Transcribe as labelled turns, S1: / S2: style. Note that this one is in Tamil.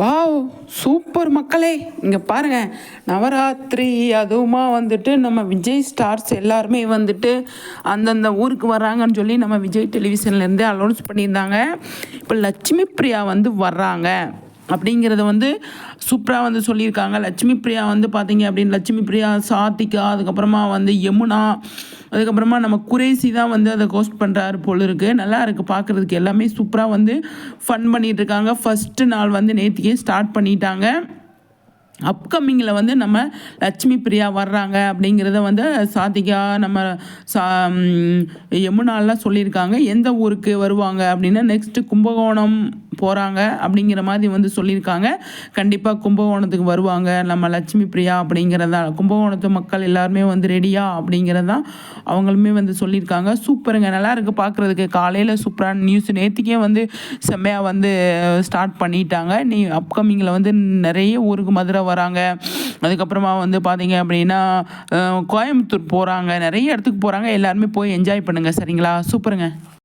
S1: வாவ் சூப்பர் மக்களே. இங்கே பாருங்கள் நவராத்திரி அதுவுமா வந்துட்டு நம்ம விஜய் ஸ்டார்ஸ் எல்லாருமே வந்துட்டு அந்தந்த ஊருக்கு வர்றாங்கன்னு சொல்லி நம்ம விஜய் டெலிவிஷன்லேருந்து அனௌன்ஸ் பண்ணியிருந்தாங்க. இப்போ லட்சுமி பிரியா வந்து வர்றாங்க. அப்படிங்கிறத வந்து சூப்பராக வந்து சொல்லியிருக்காங்க. லட்சுமி பிரியா வந்து பார்த்தீங்க அப்படின்னு லட்சுமி பிரியா சாத்திகா அதுக்கப்புறமா வந்து யமுனா அதுக்கப்புறமா நம்ம குறைசி தான் வந்து அதை கோஸ்ட் பண்ணுறாரு போல இருக்குது நல்லா இருக்குது பார்க்குறதுக்கு எல்லாமே சூப்பராக வந்து ஃபன் பண்ணிட்டு இருக்காங்க ஃபஸ்ட்டு நாள் வந்து நேற்றுக்கே ஸ்டார்ட் பண்ணிட்டாங்க. அப்கமிங்கில் வந்து நம்ம லட்சுமி பிரியா வர்றாங்க அப்படிங்கிறத வந்து சாதிகா நம்ம சா யமுனாலாம் சொல்லியிருக்காங்க. எந்த ஊருக்கு வருவாங்க அப்படின்னா நெக்ஸ்ட்டு கும்பகோணம் போகிறாங்க அப்படிங்கிற மாதிரி வந்து சொல்லியிருக்காங்க. கண்டிப்பாக கும்பகோணத்துக்கு வருவாங்க. நம்ம லட்சுமி பிரியா அப்படிங்கிறதா கும்பகோணத்து மக்கள் எல்லாருமே வந்து ரெடியா அப்படிங்கிறதான் அவங்களுமே வந்து சொல்லியிருக்காங்க. சூப்பருங்க. நல்லா இருக்குது பார்க்குறதுக்கு காலையில் சூப்பரான நியூஸ் நேற்றுக்கே வந்து செம்மையாக வந்து ஸ்டார்ட் பண்ணிட்டாங்க. நீ அப்கமிங்கில் வந்து நிறைய ஊருக்கு மதுரை வராங்க. அதுக்கப்புறமா வந்து பார்த்தீங்க அப்படின்னா கோயம்புத்தூர் போகிறாங்க நிறைய இடத்துக்கு போகிறாங்க எல்லாருமே போய் என்ஜாய் பண்ணுங்கள் சரிங்களா? சூப்பருங்க.